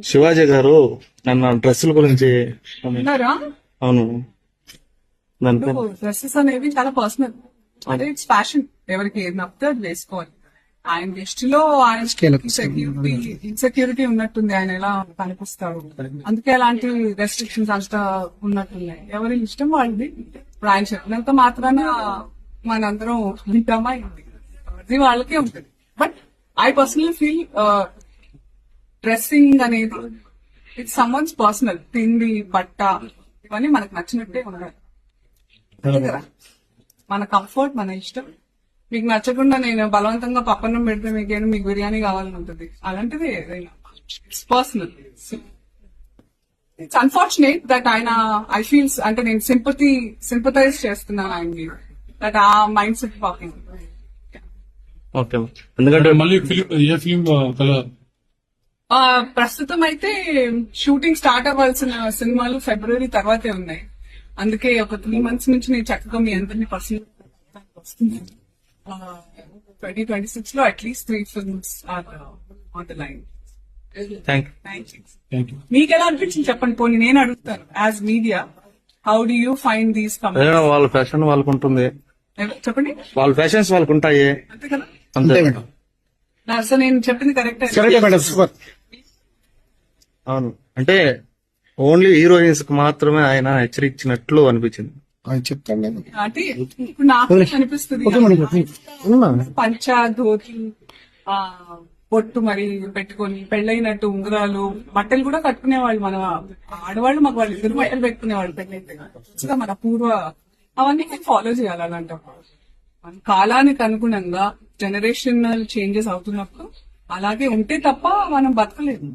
శివాజీ గారు నన్ను డ్రెస్సుల గురించి అవును. డ్రెస్సెస్ అనేవి చాలా పర్సనల్. అంటే ఇట్స్ ఫ్యాషన్ ఎవరికి ఏది నప్పితే అది వేసుకోవాలి. ఆయన దృష్టిలో ఆయన సెక్యూరిటీ ఇన్సెక్యూరిటీ ఉన్నట్టుంది. ఆయన ఎలా కనిపిస్తాడు? అందుకే అలాంటి రెస్ట్రిక్షన్స్ అంతా ఉన్నట్టున్నాయి. ఎవరి ఇష్టం వాళ్ళది. ఇప్పుడు ఆయన చెప్పినంత మాత్రాన మనందరం వింటామా? అది వాళ్ళకే ఉంటుంది. But I personally feel dressing అనేది ఇట్స్ సమ్వన్స్ పర్సనల్ తిండి బట్ట ఇవన్నీ మనకు నచ్చినట్టే ఉండాలి. కదా మన కంఫర్ట్ మన ఇష్టం. మీకు నచ్చకుండా నేను బలవంతంగా పప్పన్నం పెడితే మీకేమో మీకు బిర్యానీ కావాలని ఉంటుంది. అలాంటిది it's personal it's unfortunate that ఆయన ఐ ఫీల్స్ అంటే నేను సింపతి సింపతైజ్ చేస్తున్నాను ఆయనకి. దట్ ఆ మైండ్ సెట్ పాకింగ్ ఓకే ఎందుకంటే మళ్ళీ ఫిలిం ఏ ఫిలిం ప్రస్తుతం అయితే షూటింగ్ స్టార్ట్ అవ్వాల్సిన సినిమాలు ఫిబ్రవరి తర్వాతే ఉన్నాయి. అందుకే ఒక త్రీ మంత్స్ నుంచి నేను చక్కగా మీ అందరినీ పర్సనల్ వస్తున్నాను ట్వంటీ ట్వంటీ సిక్స్లో at least three films are on the line మీకు ఎలా అనిపించింది చెప్పండి? పోనీ నేను అడుగుతాను. As media how do you find these వాళ్ళ ఫ్యాషన్ వాళ్ళకు ఉంటుంది చెప్పండి. వాళ్ళ ఫ్యాషన్స్ వాళ్ళకు ఉంటాయి అంతే కదా? అంతే నా- అసలు నేను చెప్పింది కరెక్ట్ అవును. అంటే ఓన్లీ హీరోయిన్స్కి మాత్రమే ఆయన హెచ్చరించినట్లు అనిపించింది. అది చెప్తాను నేను అంటే ఇప్పుడు నాకు అనిపిస్తుంది పంచా ధోతి ఆ పొట్టు మరి పెట్టుకొని పెళ్ళైనట్టు ఉంగరాలు బట్టలు కూడా కట్టుకునేవాళ్ళు మన ఆడవాళ్ళు మాకు వాళ్ళు ఇద్దరు బట్టలు పెట్టుకునేవాళ్ళు పెళ్ళైతే ఇంకా మన పూర్వ అవన్నీ ఫాలో చేయాలి అలాంటప్పుడు కాలానికి అనుగుణంగా జనరేషనల్ చేంజెస్ అవుతున్నప్పుడు అలాగే ఉంటే తప్ప మనం బతకలేదు